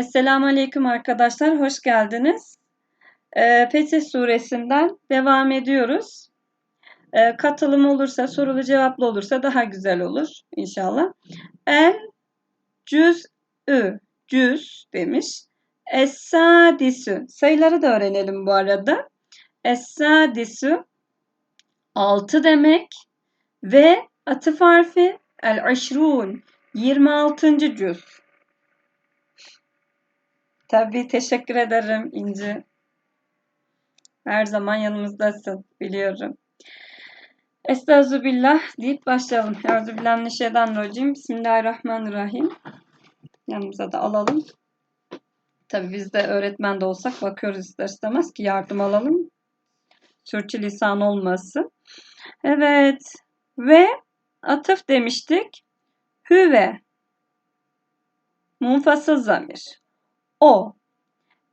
Esselamu Aleyküm arkadaşlar, hoş geldiniz. Ee, Fetih suresinden devam ediyoruz. Ee, katılım olursa, sorulu cevaplı olursa daha güzel olur inşallah. El cüz'ü, cüz demiş. Es-sadisü, sayıları da öğrenelim bu arada. Es-sadisü, 6 demek ve atıf harfi el-aşrun, 26. cüz. Tabii teşekkür ederim İnci. Her zaman yanımızdasın biliyorum. Estağfirullah deyip başlayalım. Euzubillahimineşşeytanirracim. Bismillahirrahmanirrahim. Yanımıza da alalım. Tabii biz de öğretmen de olsak bakıyoruz ister istemez ki yardım alalım. Sürçülisan olmasın. Evet. Ve atıf demiştik. Hüve. Munfasıl zamir o.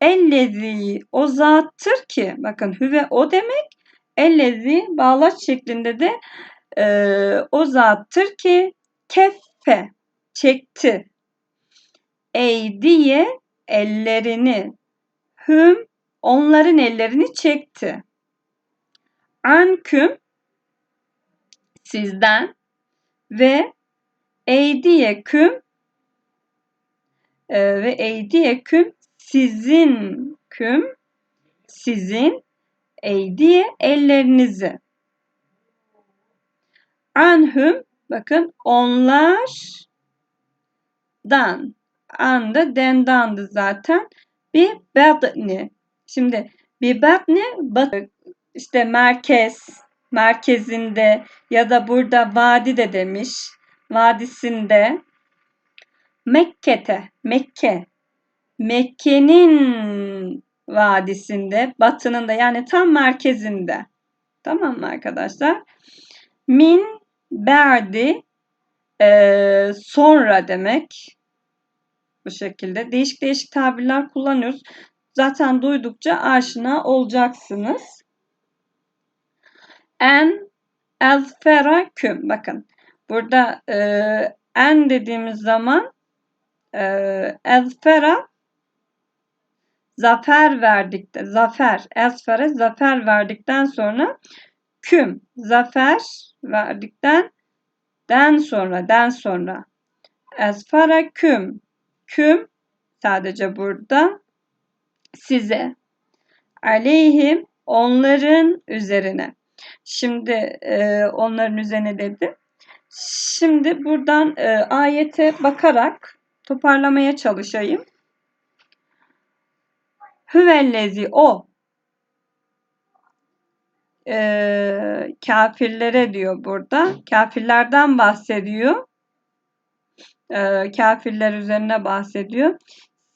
Ellezi o zattır ki bakın hüve o demek. Ellezi bağlaç şeklinde de e, o zattır ki keffe çekti. Eydiye ellerini hüm onların ellerini çekti. Anküm sizden ve eydiye küm e, ve eydiye küm sizin küm sizin eydiye ellerinizi. Anhum bakın onlardan anda dendandı zaten bir badni. Şimdi bir badni işte merkez merkezinde ya da burada vadi de demiş. Vadisinde Mekke'te, Mekke, Mekke'nin vadisinde, batınında yani tam merkezinde. Tamam mı arkadaşlar? Min berdi e, sonra demek. Bu şekilde. Değişik değişik tabirler kullanıyoruz. Zaten duydukça aşina olacaksınız. En elferaküm. Bakın burada e, en dediğimiz zaman ezfera zafer verdikten zafer ezfere zafer verdikten sonra küm zafer verdikten den sonra den sonra. Ezfara küm küm sadece burada size. Aleyhim onların üzerine. Şimdi e, onların üzerine dedi şimdi buradan e, ayete bakarak toparlamaya çalışayım. Hüvellezi o e, kafirlere diyor burada. Kafirlerden bahsediyor. E, kafirler üzerine bahsediyor.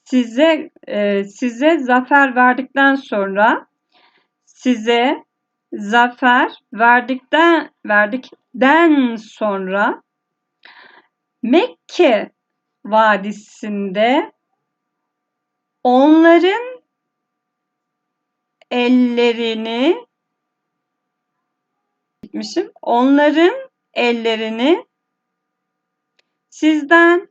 Size e, size zafer verdikten sonra size zafer verdikten verdikten sonra Mekke Vadisi'nde onların ellerini gitmişim. Onların ellerini sizden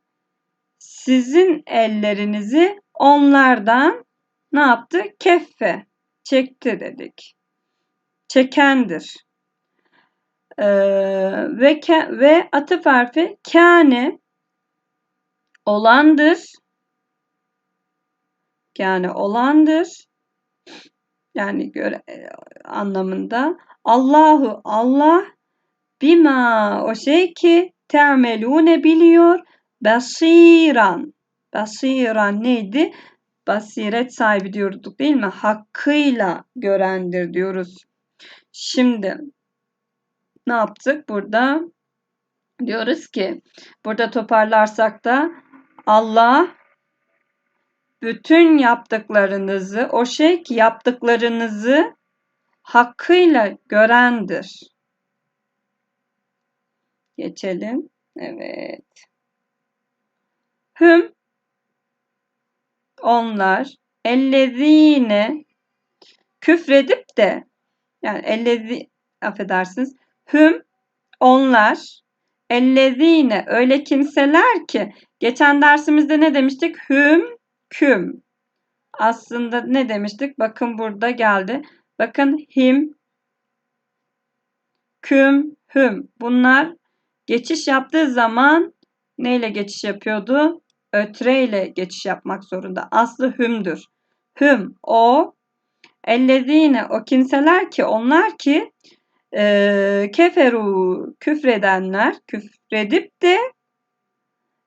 sizin ellerinizi onlardan ne yaptı? Keffe çekti dedik. Çekendir. Ee, ve ve atıf harfi kâne olandır. Yani olandır. Yani göre e, anlamında. Allahu Allah bima o şey ki te'melune biliyor. Basiran. Basiran neydi? Basiret sahibi diyorduk değil mi? Hakkıyla görendir diyoruz. Şimdi ne yaptık burada? Diyoruz ki burada toparlarsak da Allah bütün yaptıklarınızı, o şey ki yaptıklarınızı hakkıyla görendir. Geçelim. Evet. Hüm onlar ellezine küfredip de yani ellezi affedersiniz hüm onlar ellezine öyle kimseler ki Geçen dersimizde ne demiştik? Hüm küm. Aslında ne demiştik? Bakın burada geldi. Bakın him, küm, hüm. Bunlar geçiş yaptığı zaman neyle geçiş yapıyordu? Ötre ile geçiş yapmak zorunda. Aslı hümdür. Hüm, o, ellezine, o kimseler ki, onlar ki e, keferu, küfredenler, küfredip de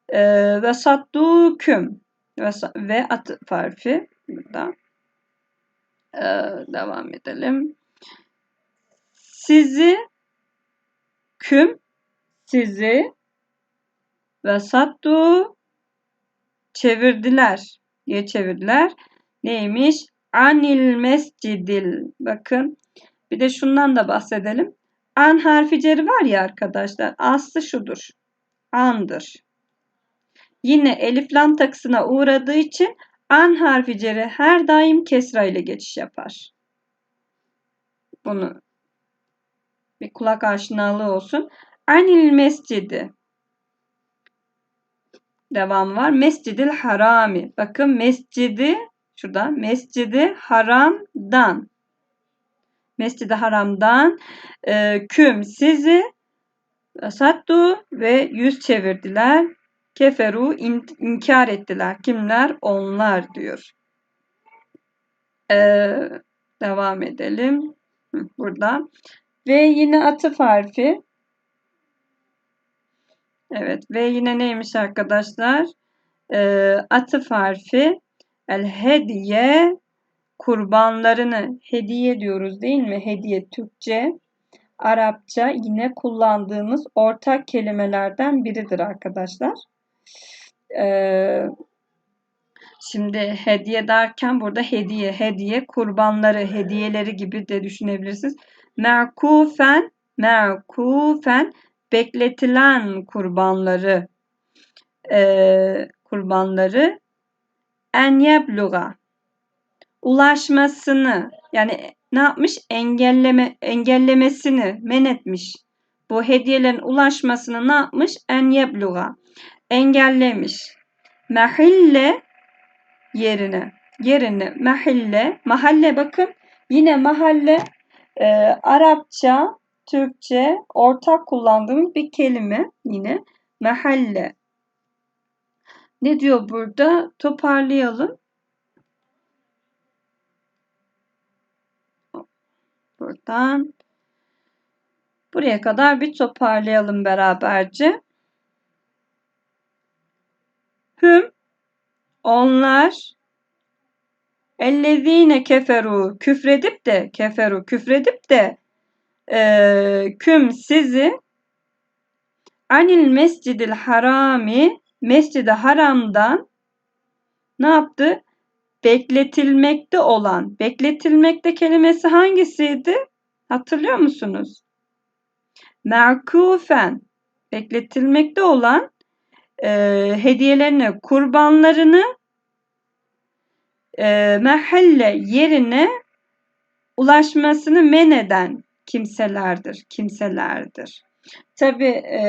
e, ve sattu küm ve, ve at harfi burada. E, devam edelim. Sizi küm sizi ve sattu çevirdiler. Diye çevirdiler. Neymiş? Anil mescidil. Bakın. Bir de şundan da bahsedelim. An harfi ceri var ya arkadaşlar. Aslı şudur. Andır. Yine elif lam takısına uğradığı için an harfi ceri her daim kesra ile geçiş yapar. Bunu bir kulak aşinalığı olsun. Anil mescidi. Devam var. Mescidil harami. Bakın mescidi şurada. Mescidi haramdan. Mescidi haramdan e, küm sizi sattu ve yüz çevirdiler. Keferu in, inkar ettiler. Kimler? Onlar diyor. Ee, devam edelim. Burada. Ve yine atıf harfi. Evet. Ve yine neymiş arkadaşlar? Ee, atıf harfi. El hediye kurbanlarını hediye diyoruz değil mi? Hediye Türkçe, Arapça yine kullandığımız ortak kelimelerden biridir arkadaşlar. Ee, şimdi hediye derken burada hediye, hediye kurbanları, hediyeleri gibi de düşünebilirsiniz. Merkufen, merkufen bekletilen kurbanları, e, kurbanları en yebluga ulaşmasını yani ne yapmış? Engelleme engellemesini men etmiş. Bu hediyelerin ulaşmasını ne yapmış? En yebluga engellemiş. Mahille yerine yerine mahille mahalle bakın yine mahalle e, Arapça Türkçe ortak kullandığımız bir kelime yine mahalle. Ne diyor burada? Toparlayalım. Buradan buraya kadar bir toparlayalım beraberce. Hüm onlar ellezine keferu küfredip de keferu küfredip de e, küm sizi anil mescidil harami mescidi haramdan ne yaptı? Bekletilmekte olan, bekletilmekte kelimesi hangisiydi? Hatırlıyor musunuz? Merkufen, bekletilmekte olan e, hediyelerini, kurbanlarını e, mahalle yerine ulaşmasını men eden kimselerdir, kimselerdir. Tabi e,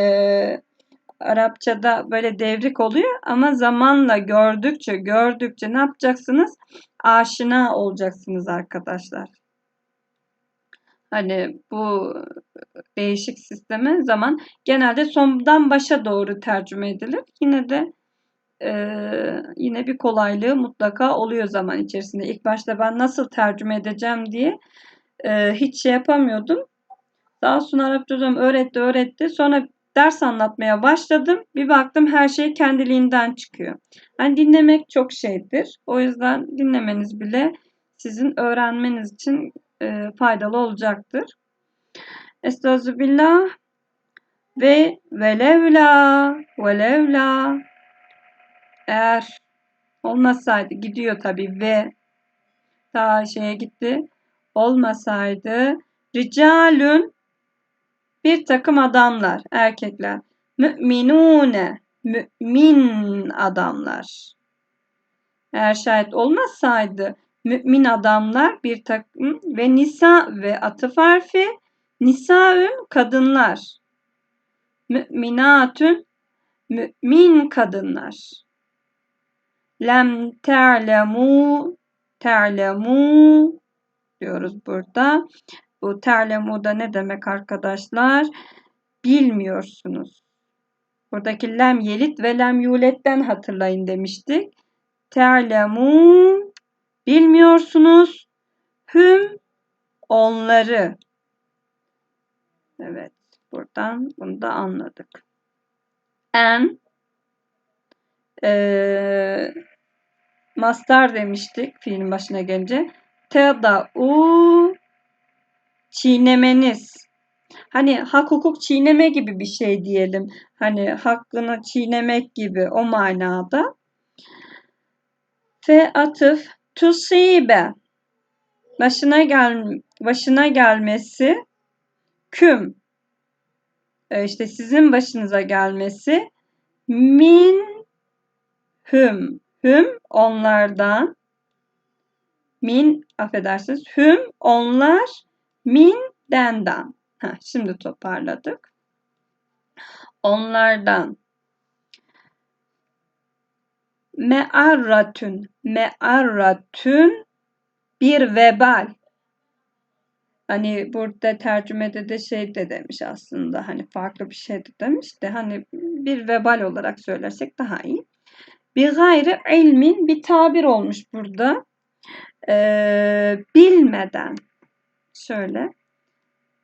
Arapçada böyle devrik oluyor ama zamanla gördükçe gördükçe ne yapacaksınız? Aşina olacaksınız arkadaşlar. Hani bu değişik sisteme zaman genelde sondan başa doğru tercüme edilir. Yine de e, yine bir kolaylığı mutlaka oluyor zaman içerisinde. İlk başta ben nasıl tercüme edeceğim diye e, hiç şey yapamıyordum. Daha sonra Arapça hocam öğretti öğretti. Sonra ders anlatmaya başladım. Bir baktım her şey kendiliğinden çıkıyor. Yani dinlemek çok şeydir. O yüzden dinlemeniz bile sizin öğrenmeniz için e, faydalı olacaktır. Estağfirullah ve velevla velevla eğer olmasaydı gidiyor tabi ve daha şeye gitti olmasaydı ricalün bir takım adamlar, erkekler. Müminune, mümin adamlar. Eğer şayet olmasaydı mümin adamlar bir takım ve nisa ve atıf harfi nisaün kadınlar. Müminatün mümin kadınlar. lem te'lemu te'lemu diyoruz burada. Bu da ne demek arkadaşlar? Bilmiyorsunuz. Buradaki lem yelit ve lem yuletten hatırlayın demiştik. Te'lemu bilmiyorsunuz. Hüm onları. Evet. Buradan bunu da anladık. En e, mastar demiştik fiilin başına gelince. Teda u çiğnemeniz. Hani hak hukuk çiğneme gibi bir şey diyelim. Hani hakkını çiğnemek gibi o manada. Fe atıf tusibe başına gel başına gelmesi küm e, işte sizin başınıza gelmesi min hüm hüm onlardan min affedersiniz hüm onlar min denden Heh, şimdi toparladık. Onlardan. Me'arratün me'arratün bir vebal. Hani burada tercümede de şey de demiş aslında hani farklı bir şey de demiş de hani bir vebal olarak söylersek daha iyi. Bir gayrı ilmin bir tabir olmuş burada. Ee, bilmeden şöyle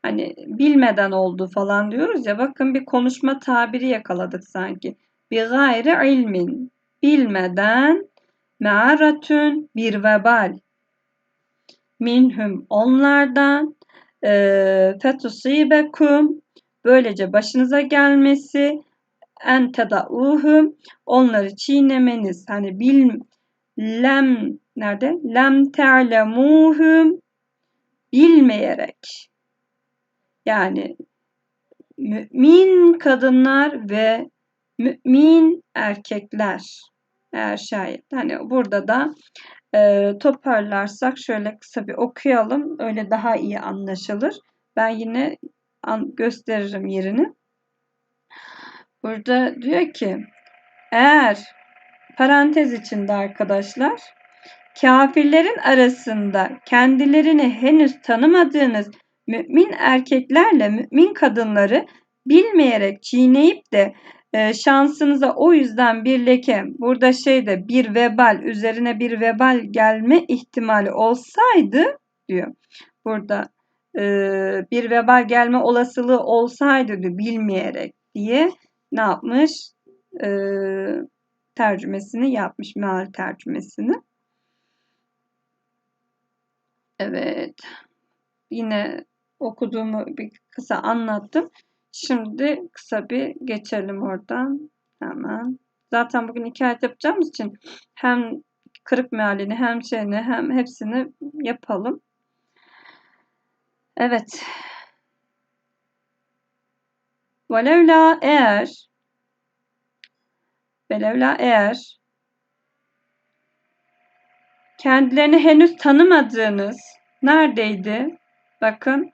hani bilmeden oldu falan diyoruz ya bakın bir konuşma tabiri yakaladık sanki. Bir gayrı ilmin bilmeden me'aratün bir vebal. Minhum onlardan e, fetusibekum böylece başınıza gelmesi en tedauhum onları çiğnemeniz. Hani bil lem nerede? Lem te'lemuhum bilmeyerek yani mümin kadınlar ve mümin erkekler eğer şayet hani burada da e, toparlarsak şöyle kısa bir okuyalım. Öyle daha iyi anlaşılır. Ben yine an, gösteririm yerini. Burada diyor ki eğer parantez içinde arkadaşlar kafirlerin arasında kendilerini henüz tanımadığınız mümin erkeklerle mümin kadınları bilmeyerek çiğneyip de e, şansınıza o yüzden bir leke burada şeyde bir vebal üzerine bir vebal gelme ihtimali olsaydı diyor. Burada e, bir vebal gelme olasılığı olsaydı diyor, bilmeyerek diye ne yapmış? E, tercümesini yapmış. Meal tercümesini. Evet. Yine okuduğumu bir kısa anlattım. Şimdi kısa bir geçelim oradan. Hemen. Zaten bugün iki ayet yapacağımız için hem kırık mealini hem şeyini hem hepsini yapalım. Evet. Velevla eğer Velevla eğer kendilerini henüz tanımadığınız neredeydi? Bakın.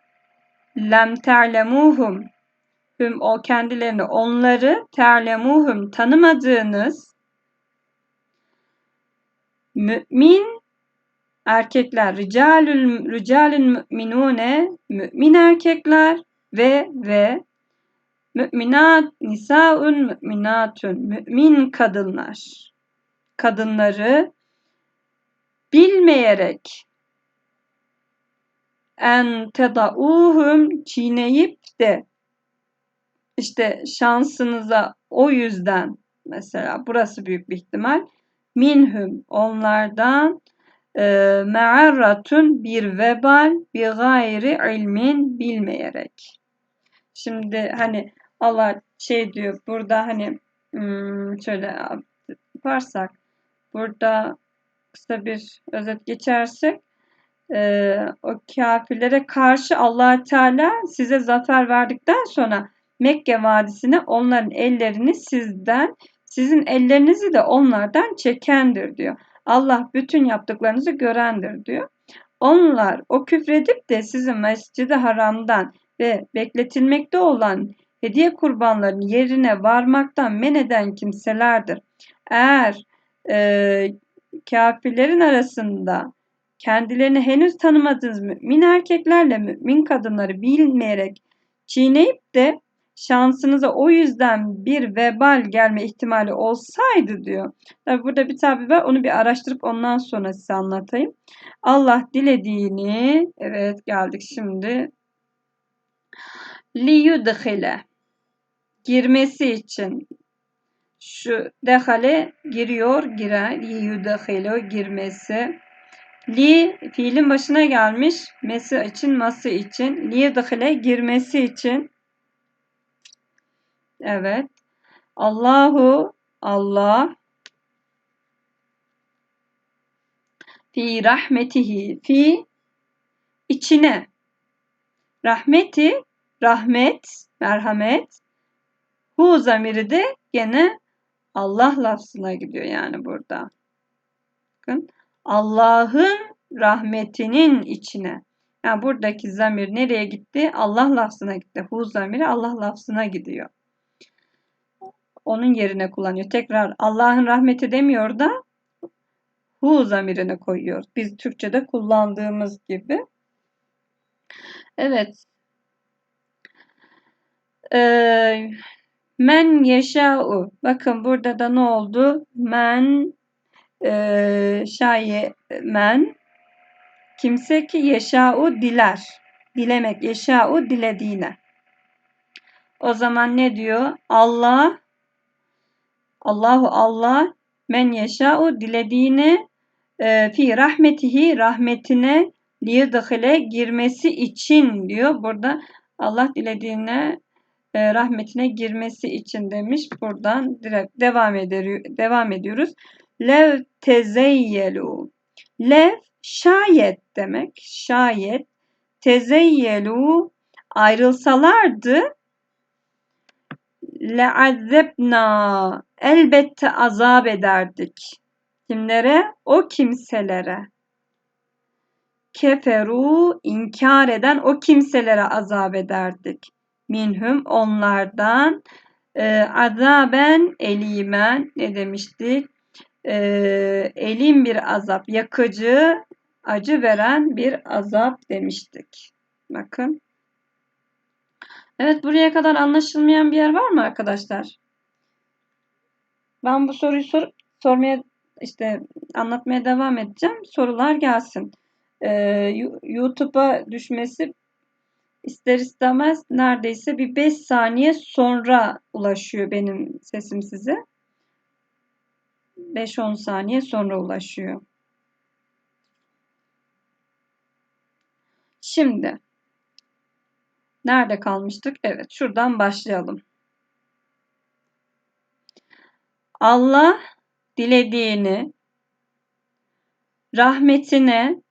Lem terlemuhum hüm o kendilerini onları terlemuhum tanımadığınız mümin erkekler. Ricalül ricalün müminune mümin erkekler ve ve müminat nisaun müminatun mümin kadınlar. Kadınları bilmeyerek en tedauhum çiğneyip de işte şansınıza o yüzden mesela burası büyük bir ihtimal minhum onlardan e, me'arratun bir vebal bir gayri ilmin bilmeyerek. Şimdi hani Allah şey diyor burada hani hmm, şöyle yaparsak burada kısa bir özet geçersek e, o kafirlere karşı allah Teala size zafer verdikten sonra Mekke vadisine onların ellerini sizden, sizin ellerinizi de onlardan çekendir diyor. Allah bütün yaptıklarınızı görendir diyor. Onlar o küfredip de sizin mescidi haramdan ve bekletilmekte olan hediye kurbanlarının yerine varmaktan men eden kimselerdir. Eğer e, kafirlerin arasında kendilerini henüz tanımadığınız mümin erkeklerle mümin kadınları bilmeyerek çiğneyip de şansınıza o yüzden bir vebal gelme ihtimali olsaydı diyor. Tabi burada bir tabi var onu bir araştırıp ondan sonra size anlatayım. Allah dilediğini evet geldik şimdi liyudhile girmesi için şu dehale giriyor girer. Liyudhile girmesi. Li fiilin başına gelmiş. Mesi için ması için. Liyudhile girmesi için. Evet. Allahu Allah fi rahmetihi. Fi içine. Rahmeti rahmet merhamet. Hu zamiri de gene Allah lafzına gidiyor yani burada. Bakın Allah'ın rahmetinin içine. Yani buradaki zamir nereye gitti? Allah lafzına gitti. Hu zamiri Allah lafzına gidiyor onun yerine kullanıyor. Tekrar Allah'ın rahmeti demiyor da hu zamirine koyuyor. Biz Türkçe'de kullandığımız gibi. Evet. Ee, men yeşâ'u. Bakın burada da ne oldu? Men e, şaye men kimse ki yeşâ'u diler. Dilemek. Yeşâ'u dilediğine. O zaman ne diyor? Allah Allahu Allah men yeşâ'u dilediğini e, fi rahmetihi rahmetine liyedhile girmesi için diyor. Burada Allah dilediğine rahmetine girmesi için demiş. Buradan direkt devam ediyor, devam ediyoruz. Lev tezeyyelu. Lev şayet demek. Şayet tezeyyelu ayrılsalardı leazzebna elbette azap ederdik. Kimlere? O kimselere. Keferu inkar eden o kimselere azap ederdik. Minhum onlardan e, azaben elimen ne demiştik? E, elim bir azap, yakıcı, acı veren bir azap demiştik. Bakın. Evet buraya kadar anlaşılmayan bir yer var mı arkadaşlar? Ben bu soruyu sor sormaya işte anlatmaya devam edeceğim. Sorular gelsin. Ee, YouTube'a düşmesi ister istemez neredeyse bir 5 saniye sonra ulaşıyor benim sesim size. 5-10 saniye sonra ulaşıyor. Şimdi Nerede kalmıştık? Evet, şuradan başlayalım. Allah dilediğini rahmetine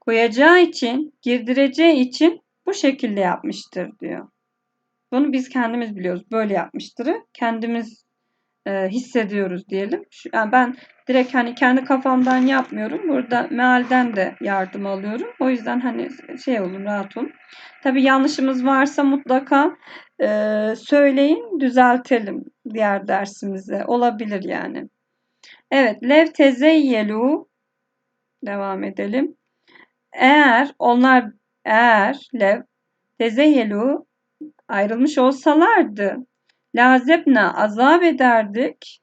koyacağı için, girdireceği için bu şekilde yapmıştır diyor. Bunu biz kendimiz biliyoruz. Böyle yapmıştır. Kendimiz e, hissediyoruz diyelim. Şu, yani ben direkt hani kendi kafamdan yapmıyorum. Burada mealden de yardım alıyorum. O yüzden hani şey olun rahat olun. Tabi yanlışımız varsa mutlaka e, söyleyin düzeltelim diğer dersimize. Olabilir yani. Evet. Lev tezeyyelu devam edelim. Eğer onlar eğer lev tezeyyelu ayrılmış olsalardı lazebna azap ederdik.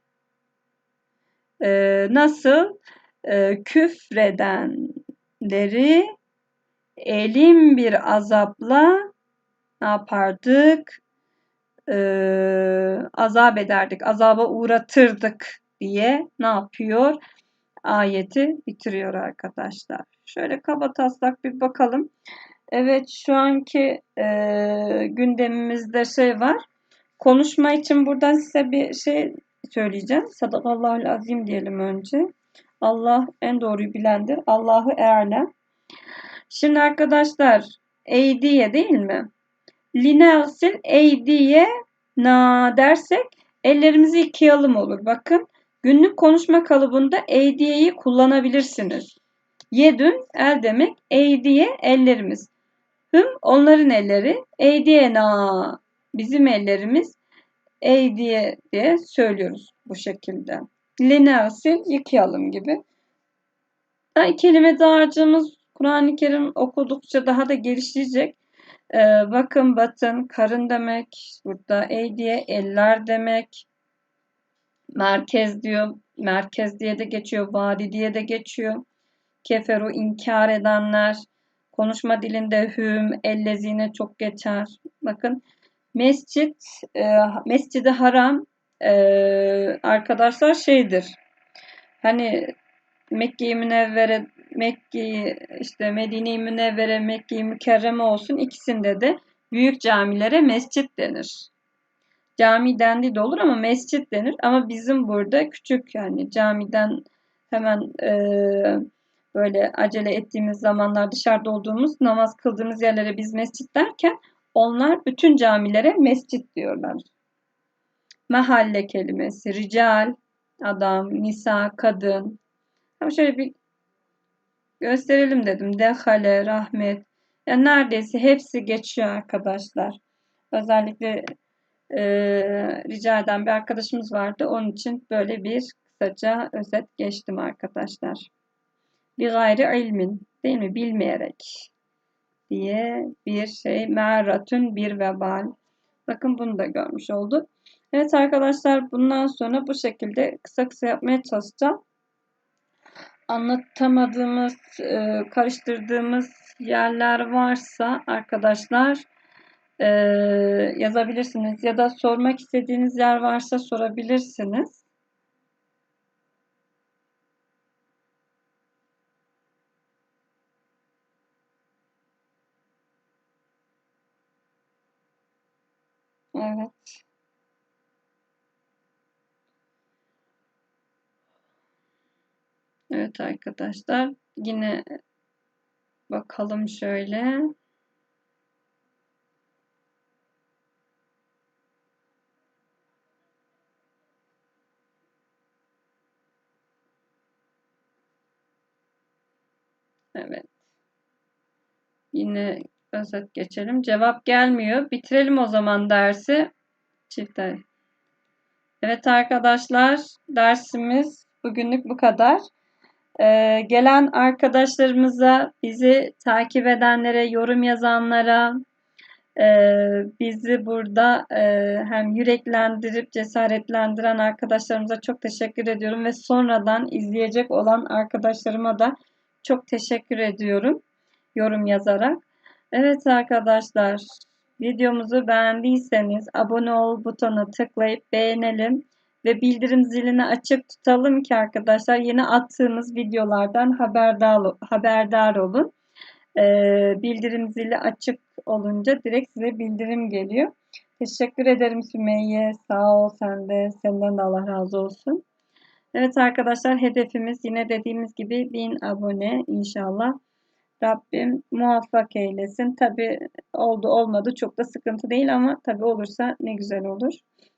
Ee, nasıl? Ee, küfredenleri elim bir azapla ne yapardık? Ee, azap ederdik, azaba uğratırdık diye ne yapıyor? Ayeti bitiriyor arkadaşlar. Şöyle kaba taslak bir bakalım. Evet şu anki e, gündemimizde şey var. Konuşma için buradan size bir şey söyleyeceğim. Sadakallahu azim diyelim önce. Allah en doğruyu bilendir. Allahu E'alem. Şimdi arkadaşlar eydiye değil mi? Linelsil eydiye na dersek ellerimizi yıkayalım olur. Bakın günlük konuşma kalıbında eydiyeyi kullanabilirsiniz. Yedün el demek eydiye ellerimiz. Hüm onların elleri eydiye na bizim ellerimiz ey diye söylüyoruz bu şekilde. Linersil yıkayalım gibi. Yani kelime dağarcığımız Kur'an-ı Kerim okudukça daha da gelişecek. Ee, bakın batın karın demek. Burada ey diye eller demek. Merkez diyor. Merkez diye de geçiyor. Vadi diye de geçiyor. Keferu inkar edenler. Konuşma dilinde hüm, ellezine çok geçer. Bakın mescit, e, mescidi haram e, arkadaşlar şeydir. Hani Mekke-i Münevvere, Mekke işte Medine-i Münevvere, Mekke-i Mükerreme olsun ikisinde de büyük camilere mescit denir. Cami dendi de olur ama mescit denir. Ama bizim burada küçük yani camiden hemen e, böyle acele ettiğimiz zamanlar dışarıda olduğumuz namaz kıldığımız yerlere biz mescit derken onlar bütün camilere mescit diyorlar. Mahalle kelimesi, rical, adam, nisa, kadın. Ama şöyle bir gösterelim dedim. Dehale, rahmet. Yani neredeyse hepsi geçiyor arkadaşlar. Özellikle e, rica eden bir arkadaşımız vardı. Onun için böyle bir kısaca özet geçtim arkadaşlar. Bir gayri ilmin değil mi? Bilmeyerek diye bir şey. Me'ratün bir vebal. Bakın bunu da görmüş olduk. Evet arkadaşlar bundan sonra bu şekilde kısa kısa yapmaya çalışacağım. Anlatamadığımız, e, karıştırdığımız yerler varsa arkadaşlar e, yazabilirsiniz. Ya da sormak istediğiniz yer varsa sorabilirsiniz. Evet. Evet arkadaşlar yine bakalım şöyle. Evet. Yine özet geçelim. Cevap gelmiyor. Bitirelim o zaman dersi. Çift Evet arkadaşlar dersimiz bugünlük bu kadar. Ee, gelen arkadaşlarımıza, bizi takip edenlere, yorum yazanlara, e, bizi burada e, hem yüreklendirip cesaretlendiren arkadaşlarımıza çok teşekkür ediyorum ve sonradan izleyecek olan arkadaşlarıma da çok teşekkür ediyorum yorum yazarak. Evet arkadaşlar videomuzu beğendiyseniz abone ol butonuna tıklayıp beğenelim ve bildirim zilini açık tutalım ki arkadaşlar yeni attığımız videolardan haberdar, haberdar olun. Ee, bildirim zili açık olunca direkt size bildirim geliyor. Teşekkür ederim Sümeyye. Sağ ol sen de. Senden de Allah razı olsun. Evet arkadaşlar hedefimiz yine dediğimiz gibi 1000 abone inşallah. Rabbim muvaffak eylesin. Tabi oldu olmadı çok da sıkıntı değil ama tabi olursa ne güzel olur.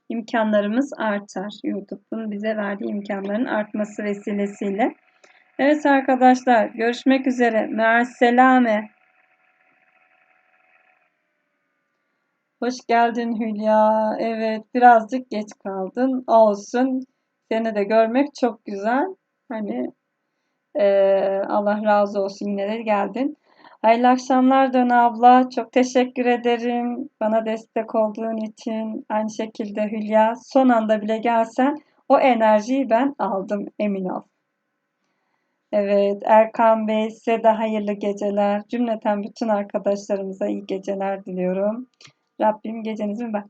İmkanlarımız artar. YouTube'un bize verdiği imkanların artması vesilesiyle. Evet arkadaşlar görüşmek üzere. Merselame. Hoş geldin Hülya. Evet birazcık geç kaldın. Olsun. Seni de görmek çok güzel. Hani ee, Allah razı olsun yine de geldin. Hayırlı akşamlar Dön abla. Çok teşekkür ederim bana destek olduğun için. Aynı şekilde Hülya. Son anda bile gelsen o enerjiyi ben aldım emin ol. Evet Erkan Bey size de hayırlı geceler. Cümleten bütün arkadaşlarımıza iyi geceler diliyorum. Rabbim gecenizi mi bak.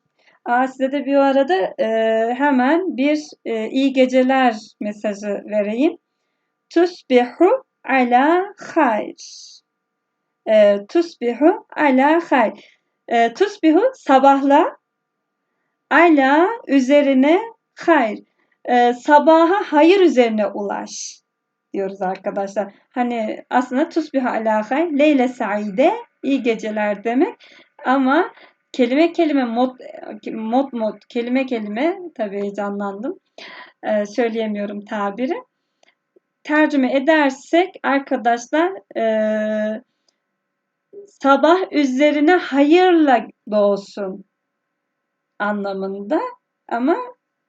Aa, size de bir arada e, hemen bir e, iyi geceler mesajı vereyim. Tusbihu ala hayr. E, tusbihu ala hayr. E, tusbihu sabahla ala üzerine hayr. E, sabaha hayır üzerine ulaş diyoruz arkadaşlar. Hani aslında tusbihu ala hayr. Leyle saide iyi geceler demek. Ama kelime kelime mod mod mod kelime kelime tabii heyecanlandım. Ee, söyleyemiyorum tabiri tercüme edersek arkadaşlar e, sabah üzerine hayırla doğsun anlamında ama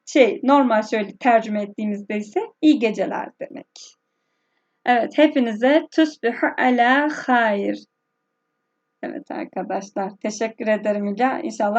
şey normal şöyle tercüme ettiğimizde ise iyi geceler demek. Evet hepinize tusbihu ala hayır. Evet arkadaşlar teşekkür ederim İlya. İnşallah